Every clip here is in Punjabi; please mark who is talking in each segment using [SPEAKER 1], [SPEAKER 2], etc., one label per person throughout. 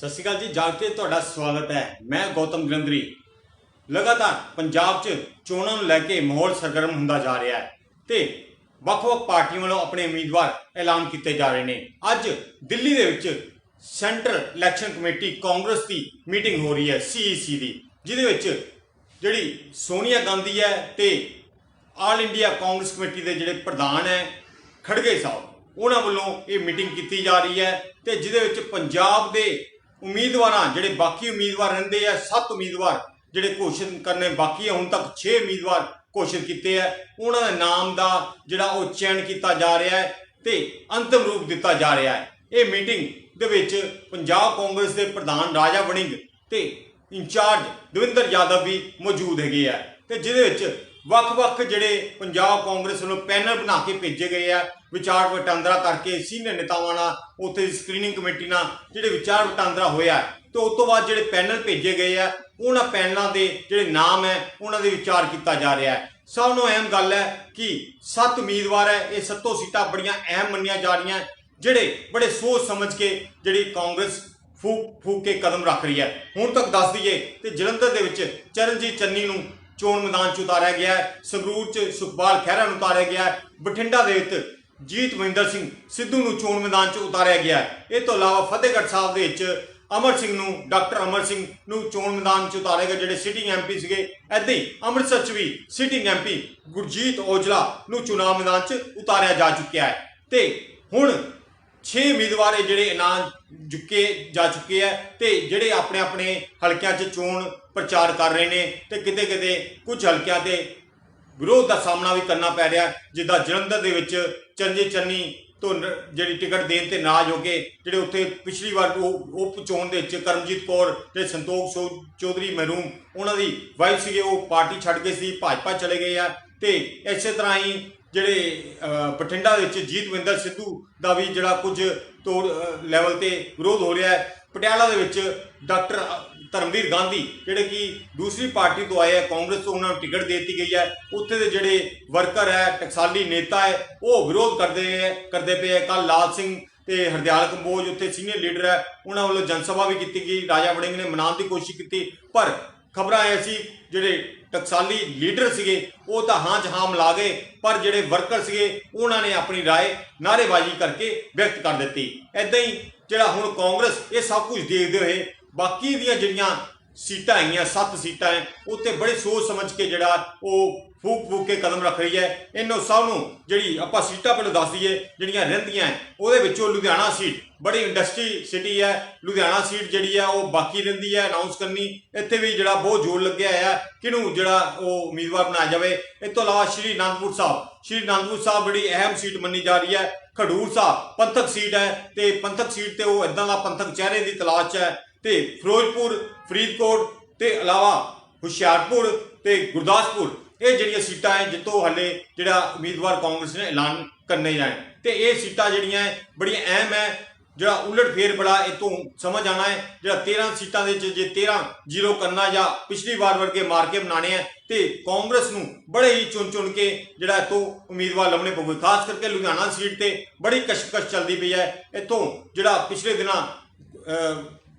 [SPEAKER 1] ਸਤਿ ਸ਼੍ਰੀ ਅਕਾਲ ਜੀ, ਜਾਗ 'ਤੇ ਤੁਹਾਡਾ ਸਵਾਗਤ ਹੈ। ਮੈਂ ਗੌਤਮ ਗੰਦਰੀ ਲਗਾਤਾਰ ਪੰਜਾਬ 'ਚ ਚੋਣਾਂ ਨੂੰ ਲੈ ਕੇ ਮਾਹੌਲ ਸਰਗਰਮ ਹੁੰਦਾ ਜਾ ਰਿਹਾ ਹੈ ਤੇ ਵੱਖ-ਵੱਖ ਪਾਰਟੀਆਂ ਵੱਲੋਂ ਆਪਣੇ ਉਮੀਦਵਾਰ ਐਲਾਨ ਕੀਤੇ ਜਾ ਰਹੇ ਨੇ। ਅੱਜ ਦਿੱਲੀ ਦੇ ਵਿੱਚ ਸੈਂਟਰ ਇਲੈਕਸ਼ਨ ਕਮੇਟੀ ਕਾਂਗਰਸ ਦੀ ਮੀਟਿੰਗ ਹੋ ਰਹੀ ਹੈ ਸੀਈਸੀ ਦੀ, ਜਿਹਦੇ ਵਿੱਚ ਜਿਹੜੀ ਸੋਨੀਆ ਗਾਂਧੀ ਹੈ ਤੇ ਆਲ ਇੰਡੀਆ ਕਾਂਗਰਸ ਕਮੇਟੀ ਦੇ ਜਿਹੜੇ ਪ੍ਰਧਾਨ ਹੈ, ਖੜਗੇ ਸਾਹਿਬ, ਉਹਨਾਂ ਵੱਲੋਂ ਇਹ ਮੀਟਿੰਗ ਕੀਤੀ ਜਾ ਰਹੀ ਹੈ ਤੇ ਜਿਹਦੇ ਵਿੱਚ ਪੰਜਾਬ ਦੇ ਉਮੀਦਵਾਰਾਂ, ਜਿਹੜੇ ਬਾਕੀ ਉਮੀਦਵਾਰ ਰਹਿੰਦੇ ਆ, ਸੱਤ ਉਮੀਦਵਾਰ ਜਿਹੜੇ ਘੋਸ਼ਿਤ ਕਰਨੇ ਬਾਕੀ ਹੈ ਹੁਣ ਤੱਕ 6 ਉਮੀਦਵਾਰ ਘੋਸ਼ਿਤ ਕੀਤੇ ਆ, ਉਹਨਾਂ ਦੇ ਨਾਮ ਦਾ ਜਿਹੜਾ ਉਹ ਚੈਨ ਕੀਤਾ ਜਾ ਰਿਹਾ ਹੈ ਤੇ ਅੰਤਿਮ ਰੂਪ ਦਿੱਤਾ ਜਾ ਰਿਹਾ ਹੈ। ਇਹ ਮੀਟਿੰਗ ਦੇ ਵਿੱਚ ਪੰਜਾਬ ਕਾਂਗਰਸ ਦੇ ਪ੍ਰਧਾਨ ਰਾਜਾ ਵੜਿੰਗ ਤੇ ਇੰਚਾਰਜ ਦਵਿੰਦਰ ਯਾਦਵ ਵੀ ਮੌਜੂਦ ਹੈਗੇ ਆ। ਤੇ ਜਿਹਦੇ ਵਿੱਚ ਵੱਖ-ਵੱਖ ਜਿਹੜੇ ਪੰਜਾਬ ਕਾਂਗਰਸ ਵੱਲੋਂ ਪੈਨਲ ਬਣਾ ਕੇ ਭੇਜੇ ਗਏ ਆ ਵਿਚਾਰ ਵਟਾਂਦਰਾ ਕਰਕੇ ਸੀਨੀਅਰ ਨੇਤਾਵਾਂ ਨਾਲ ਉੱਥੇ ਦੀ ਸਕਰੀਨਿੰਗ ਕਮੇਟੀ ਨਾਲ ਜਿਹੜੇ ਵਿਚਾਰ ਵਟਾਂਦਰਾ ਹੋਇਆ ਤੇ ਉਸ ਤੋਂ ਬਾਅਦ ਜਿਹੜੇ ਪੈਨਲ ਭੇਜੇ ਗਏ ਆ, ਉਹਨਾਂ ਪੈਨਲਾਂ ਦੇ ਜਿਹੜੇ ਨਾਮ ਹੈ, ਉਹਨਾਂ ਦੇ ਵਿਚਾਰ ਕੀਤਾ ਜਾ ਰਿਹਾ ਹੈ। ਸਭ ਨੂੰ ਅਹਿਮ ਗੱਲ ਹੈ ਕਿ ਸੱਤ ਉਮੀਦਵਾਰ ਹੈ, ਇਹ ਸੱਤੋਂ ਸੀਟਾਂ ਬੜੀਆਂ ਅਹਿਮ ਮੰਨੀਆਂ ਜਾ ਰਹੀਆਂ ਜਿਹੜੇ ਬੜੇ ਸੋਚ ਸਮਝ ਕੇ ਜਿਹੜੀ ਕਾਂਗਰਸ ਫੂਕ ਫੂਕ ਕੇ ਕਦਮ ਰੱਖ ਰਹੀ ਹੈ। ਹੁਣ ਤੱਕ ਦੱਸ ਦਈਏ ਤੇ ਜਲੰਧਰ ਦੇ ਵਿੱਚ ਚਰਨਜੀਤ ਚੰਨੀ ਨੂੰ ਚੋਣ ਮੈਦਾਨ 'ਚ ਉਤਾਰਿਆ ਗਿਆ ਹੈ, ਸੰਗਰੂਰ 'ਚ ਸੁਖਪਾਲ ਖਹਿਰਾ ਨੂੰ ਉਤਾਰਿਆ ਗਿਆ ਹੈ, ਬਠਿੰਡਾ ਦੇ ਵਿੱਚ ਜੀਤ ਮਹਿੰਦਰ ਸਿੰਘ ਸਿੱਧੂ ਨੂੰ ਚੋਣ ਮੈਦਾਨ 'ਚ ਉਤਾਰਿਆ ਗਿਆ ਹੈ। ਇਹ ਤੋਂ ਇਲਾਵਾ ਫਤਿਹਗੜ੍ਹ ਸਾਹਿਬ ਦੇ ਵਿੱਚ ਅਮਰ ਸਿੰਘ ਨੂੰ, ਡਾਕਟਰ ਅਮਰ ਸਿੰਘ ਨੂੰ ਚੋਣ ਮੈਦਾਨ 'ਚ ਉਤਾਰਿਆ ਗਿਆ ਜਿਹੜੇ ਸਿਟਿੰਗ ਐਮਪੀ ਸੀਗੇ। ਐਦਾਂ ਹੀ ਅੰਮ੍ਰਿਤਸਰ 'ਚ ਵੀ ਸਿਟਿੰਗ ਐਮਪੀ ਗੁਰਜੀਤ ਔਜਲਾ ਨੂੰ ਚੁਣਾਵ ਮੈਦਾਨ 'ਚ ਉਤਾਰਿਆ ਜਾ ਚੁੱਕਿਆ ਹੈ। ਤੇ ਹੁਣ 6 ਉਮੀਦਵਾਰ ਇਹ ਜਿਹੜੇ ਐਲਾਨ ਚੁੱਕੇ ਜਾ ਚੁੱਕੇ ਆ ਤੇ ਜਿਹੜੇ ਆਪਣੇ ਆਪਣੇ ਹਲਕਿਆਂ 'ਚ ਚੋਣ ਪ੍ਰਚਾਰ ਕਰ ਰਹੇ ਨੇ ਤੇ ਕਿਤੇ ਕਿਤੇ ਕੁਝ ਹਲਕਿਆਂ ਤੇ ਵਿਰੋਧ ਦਾ ਸਾਹਮਣਾ ਵੀ ਕਰਨਾ ਪੈ ਰਿਹਾ ਜਿੱਦਾਂ ਜਲੰਧਰ ਦੇ ਵਿੱਚ ਚਰਨਜੀਤ ਚੰਨੀ ਤੋਂ ਜਿਹੜੀ ਟਿਕਟ ਦੇਣ ਤੇ ਨਾਜ ਹੋ ਕੇ ਜਿਹੜੇ ਉੱਥੇ ਪਿਛਲੀ ਵਾਰ ਉਹ ਉਪ ਚੋਣ ਦੇ ਵਿੱਚ ਕਰਮਜੀਤ ਕੌਰ ਤੇ ਸੰਤੋਖ ਚੌ- ਚੌਧਰੀ ਮਹਿਰੂਮ, ਉਹਨਾਂ ਦੀ ਵਾਈਫ ਸੀਗੇ, ਉਹ ਪਾਰਟੀ ਛੱਡ ਕੇ ਸੀ, ਭਾਜਪਾ ਚਲੇ ਗਏ ਆ ਤੇ ਇਸੇ ਤਰ੍ਹਾਂ ਹੀ ਜਿਹੜੇ ਬਠਿੰਡਾ ਵਿੱਚ ਜੀਤਵਿੰਦਰ ਸਿੱਧੂ ਦਾ ਵੀ ਜਿਹੜਾ ਕੁਝ ਤੋੜ ਲੈਵਲ ਤੇ ਵਿਰੋਧ ਹੋ ਰਿਹਾ ਹੈ। ਪਟਿਆਲਾ ਦੇ ਵਿੱਚ ਡਾਕਟਰ ਧਰਮਵੀਰ ਗਾਂਧੀ ਜਿਹੜੇ ਕਿ ਦੂਸਰੀ ਪਾਰਟੀ ਤੋਂ ਆਏ ਆ ਕਾਂਗਰਸ ਤੋਂ ਉਹਨਾਂ ਨੂੰ ਟਿਕਟ ਦੇ ਦਿੱਤੀ ਗਈ ਹੈ ਉੱਥੇ ਦੇ ਜਿਹੜੇ ਵਰਕਰ ਹੈ ਟਕਸਾਲੀ ਨੇਤਾ ਹੈ ਉਹ ਵਿਰੋਧ ਕਰਦੇ ਹੈ ਕਰਦੇ ਪਏ ਹੈ ਕੱਲ ਲਾਲ ਸਿੰਘ ਤੇ ਹਰਦਿਆਲ ਕੰਬੋਜ ਉੱਥੇ ਸੀਨੀਅਰ ਲੀਡਰ ਹੈ ਉਹਨਾਂ ਵੱਲੋਂ ਜਨਸਭਾ ਵੀ ਕੀਤੀ ਗਈ ਰਾਜਾ ਵੜਿੰਗ ਨੇ ਮਨਾਉਣ ਦੀ ਕੋਸ਼ਿਸ਼ ਕੀਤੀ ਪਰ ਖਬਰਾਂ ਆਇਆ ਸੀ ਜਿਹੜੇ ਟਕਸਾਲੀ ਲੀਡਰ ਸੀਗੇ ਉਹ ਤਾਂ ਹਾਂ 'ਚ ਹਾਂ ਮਿਲਾ ਗਏ ਪਰ ਜਿਹੜੇ ਵਰਕਰ ਸੀਗੇ ਉਹਨਾਂ ਨੇ ਆਪਣੀ رائے ਨਾਅਰੇਬਾਜ਼ੀ ਕਰਕੇ ਵਿਅਕਤ ਕਰ ਦਿੱਤੀ ਐਦਾਂ ਹੀ ਜਿਹੜਾ ਹੁਣ ਕਾਂਗਰਸ ਇਹ ਸਭ ਕੁਝ ਦੇਖਦੇ ਹੋਏ ਬਾਕੀ ਦੀਆਂ ਜਿਹੜੀਆਂ ਸੀਟਾਂ ਹੈਗੀਆਂ ਸੱਤ ਸੀਟਾਂ ਹੈ ਉੱਤੇ ਬੜੇ ਸੋਚ ਸਮਝ ਕੇ ਜਿਹੜਾ ਉਹ ਫੂਕ ਫੂਕ ਕੇ ਕਦਮ ਰੱਖ ਰਹੀ ਹੈ। ਇਹਨਾਂ ਸਭ ਨੂੰ ਜਿਹੜੀ ਆਪਾਂ ਸੀਟਾਂ ਪਹਿਲਾਂ ਦੱਸ ਦਈਏ ਜਿਹੜੀਆਂ ਰਹਿੰਦੀਆਂ ਹੈ, ਉਹਦੇ ਵਿੱਚੋਂ ਲੁਧਿਆਣਾ ਸੀਟ ਬੜੀ ਇੰਡਸਟਰੀ ਸਿਟੀ ਹੈ। ਲੁਧਿਆਣਾ ਸੀਟ ਜਿਹੜੀ ਹੈ ਉਹ ਬਾਕੀ ਰਹਿੰਦੀ ਹੈ ਅਨਾਉਂਸ ਕਰਨੀ। ਇੱਥੇ ਵੀ ਜਿਹੜਾ ਬਹੁਤ ਜ਼ੋਰ ਲੱਗਿਆ ਹੈ ਕਿਹਨੂੰ ਜਿਹੜਾ ਉਹ ਉਮੀਦਵਾਰ ਬਣਾਇਆ ਜਾਵੇ। ਇਸ ਤੋਂ ਇਲਾਵਾ ਸ਼੍ਰੀ ਅਨੰਦਪੁਰ ਸਾਹਿਬ ਸ਼੍ਰੀ ਅਨੰਦਪੁਰ ਸਾਹਿਬ ਬੜੀ ਅਹਿਮ ਸੀਟ ਮੰਨੀ ਜਾ ਰਹੀ ਹੈ। ਖਡੂਰ ਸਾਹਿਬ ਪੰਥਕ ਸੀਟ ਹੈ ਤੇ ਪੰਥਕ ਸੀਟ ਤੇ ਉਹ ਇਦਾਂ ਦਾ ਪੰਥਕ ਚਿਹਰੇ ਦੀ ਤਲਾਸ਼ 'ਚ ਹੈ। ਤੇ ਫਿਰੋਜ਼ਪੁਰ, ਫਰੀਦਕੋਟ ਤੇ ਇਲਾਵਾ ਹੁਸ਼ਿਆਰਪੁਰ ਤੇ ਗੁਰਦਾਸਪੁਰ। ਇਹ ਜਿਹੜੀਆਂ ਸੀਟਾਂ ਹੈ ਜਿੱਤੋਂ ਹੱਲੇ ਜਿਹੜਾ ਉਮੀਦਵਾਰ ਕਾਂਗਰਸ ਨੇ ਐਲਾਨ ਕਰਨੇ ਜਾਣ ਤੇ ਇਹ ਸੀਟਾਂ ਜਿਹੜੀਆਂ ਹੈ ਬੜੀਆਂ ਅਹਿਮ ਹੈ ਜਿਹੜਾ ਉਲਟ ਫੇਰ ਬੜਾ ਇਹ ਤੋਂ ਸਮਝ ਆਣਾ ਹੈ ਜਿਹੜਾ 13 ਸੀਟਾਂ ਦੇ ਵਿੱਚ ਜੇ 13 ਜ਼ੀਰੋ ਕਰਨਾ ਜਾਂ ਪਿਛਲੀ ਵਾਰ ਵਰਗੇ ਮਾਰ ਕੇ ਬਣਾਣੇ ਆ ਤੇ ਕਾਂਗਰਸ ਨੂੰ ਬੜੇ ਹੀ ਚੁਣ ਚੁਣ ਕੇ ਜਿਹੜਾ ਇਤੋਂ ਉਮੀਦਵਾਰ ਲੱਭਣੇ ਪਵੇ ਖਾਸ ਕਰਕੇ ਲੁਧਿਆਣਾ ਸੀਟ ਤੇ ਬੜੀ ਕਸ਼ਕਸ਼ ਚੱਲਦੀ ਪਈ ਹੈ ਇਤੋਂ ਜਿਹੜਾ ਪਿਛਲੇ ਦਿਨਾਂ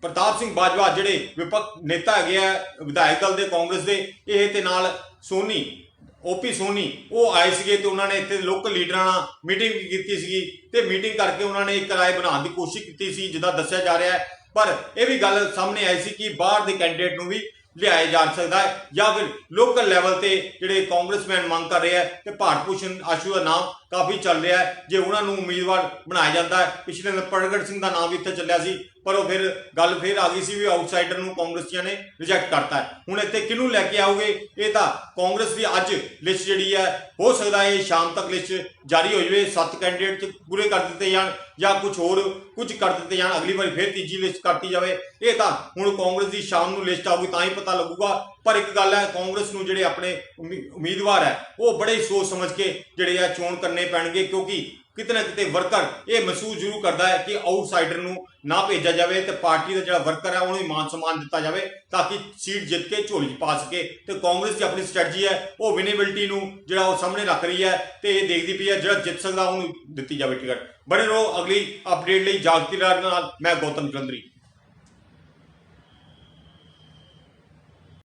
[SPEAKER 1] ਪ੍ਰਤਾਪ ਸਿੰਘ ਬਾਜਵਾ ਜਿਹੜੇ ਵਿਪਕ ਨੇਤਾ ਹੈਗੇ ਆ, ਵਿਧਾਇਕ ਦਲ ਦੇ, ਕਾਂਗਰਸ ਦੇ, ਇਹ ਤੇ ਨਾਲ ਸੋਨੀ ਓਪੀ ਸੋਨੀ, ਉਹ ਆਏ ਸੀਗੇ ਤੇ ਉਹਨਾਂ ਨੇ ਇੱਥੇ ਲੋਕਲ ਲੀਡਰਾਂ ਨਾਲ ਮੀਟਿੰਗ ਕੀਤੀ ਸੀਗੀ ਤੇ ਮੀਟਿੰਗ ਕਰਕੇ ਉਹਨਾਂ ਨੇ ਇੱਕ ਰਾਏ ਬਣਾਉਣ ਦੀ ਕੋਸ਼ਿਸ਼ ਕੀਤੀ ਸੀ, ਜਿੱਦਾਂ ਦੱਸਿਆ ਜਾ ਰਿਹਾ ਹੈ। ਪਰ ਇਹ ਵੀ ਗੱਲ ਸਾਹਮਣੇ ਆਈ ਸੀ ਕਿ ਬਾਹਰ ਦੇ ਕੈਂਡੀਡੇਟ ਨੂੰ ਵੀ ਲਿਆਇਆ ਜਾ ਸਕਦਾ ਹੈ ਜਾਂ ਫਿਰ ਲੋਕਲ ਲੈਵਲ ਤੇ ਜਿਹੜੇ ਕਾਂਗਰਸਮੈਨ ਮੰਗ ਕਰ ਰਹੇ ਆ ਤੇ ਭਾਰਤ ਭੂਸ਼ਣ ਆਸ਼ੂ ਦਾ ਨਾਮ ਕਾਫੀ ਚੱਲ ਰਿਹਾ ਹੈ। ਜੇ ਉਹਨਾਂ ਨੂੰ ਉਮੀਦਵਾਰ ਬਣਾਇਆ ਜਾਂਦਾ ਹੈ, ਪਿਛਲੇ ਦਿਨ ਪ੍ਰਗਟ ਸਿੰਘ ਦਾ ਨਾਮ ਵੀ ਇੱਥੇ ਚੱਲਿਆ ਸੀ ਪਰ ਉਹ ਫਿਰ ਗੱਲ ਫਿਰ ਆ ਗਈ ਸੀ ਵੀ ਆਊਟਸਾਈਡਰ ਨੂੰ ਕਾਂਗਰਸੀਆਂ ਨੇ ਰਿਜੈਕਟ ਕਰਤਾ ਹੁਣ ਇੱਥੇ ਕਿਹਨੂੰ ਲੈ ਕੇ ਆਓਗੇ? ਇਹ ਤਾਂ ਕਾਂਗਰਸ ਦੀ ਅੱਜ ਲਿਸਟ ਜਿਹੜੀ ਹੈ, ਹੋ ਸਕਦਾ ਹੈ ਇਹ ਸ਼ਾਮ ਤੱਕ ਲਿਸਟ ਜਾਰੀ ਹੋ ਜਾਵੇ, ਸੱਤ ਕੈਂਡੀਡੇਟ ਚ ਪੂਰੇ ਕਰ ਦਿੱਤੇ ਜਾਣ ਜਾਂ ਕੁਝ ਹੋਰ ਕੁਝ ਕਰ ਦਿੱਤੇ ਜਾਣ, ਅਗਲੀ ਵਾਰੀ ਫਿਰ ਤੀਜੀ ਲਿਸਟ ਕਰਤੀ ਜਾਵੇ। ਇਹ ਤਾਂ ਹੁਣ ਕਾਂਗਰਸ ਦੀ ਸ਼ਾਮ ਨੂੰ ਲਿਸਟ ਆਊਗੀ ਤਾਂ ਹੀ ਪਤਾ ਲੱਗੂਗਾ। ਪਰ ਇੱਕ ਗੱਲ ਹੈ, ਕਾਂਗਰਸ ਨੂੰ ਜਿਹੜੇ ਆਪਣੇ ਉਮੀ- ਉਮੀਦਵਾਰ ਹੈ, ਉਹ ਬੜੇ ਸੋਚ ਸਮਝ ਕੇ ਜਿਹੜੇ ਆ ਚੋਣ ਕਰਨੇ ਪੈਣਗੇ ਕਿਉਂਕਿ ਕਿਤੇ ਨਾ ਕਿਤੇ ਵਰਕਰ ਇਹ ਮਹਿਸੂਸ ਜ਼ਰੂਰ ਕਰਦਾ ਹੈ ਕਿ ਆਊਟਸਾਈਡਰ ਨੂੰ ਨਾ ਭੇਜਿਆ ਜਾਵੇ ਤੇ ਪਾਰਟੀ ਦਾ ਜਿਹੜਾ ਵਰਕਰ ਹੈ ਉਹਨੂੰ ਹੀ ਮਾਨ ਸਨਮਾਨ ਦਿੱਤਾ ਜਾਵੇ ਤਾਂ ਕਿ ਸੀਟ ਜਿੱਤ ਕੇ ਝੋਲੀ 'ਚ ਪਾ ਸਕੇ ਤੇ ਕਾਂਗਰਸ ਦੀ ਆਪਣੀ ਸਟ੍ਰੈਟਜੀ ਹੈ, ਉਹ ਵਿਨੇਬਿਲਟੀ ਨੂੰ ਜਿਹੜਾ ਉਹ ਸਾਹਮਣੇ ਰੱਖ ਰਹੀ ਹੈ ਤੇ ਇਹ ਦੇਖਦੀ ਪਈ ਹੈ ਜਿਹੜਾ ਜਿੱਤ ਸਕਦਾ ਉਹਨੂੰ ਦਿੱਤੀ ਜਾਵੇ ਟਿਕਟ। ਬਣੇ ਰਹੋ ਅਗਲੀ ਅਪਡੇਟ ਲਈ ਜਾਗਤੀ ਨਾਲ, ਮੈਂ ਗੌਤਮ ਚੰਦਰੀ।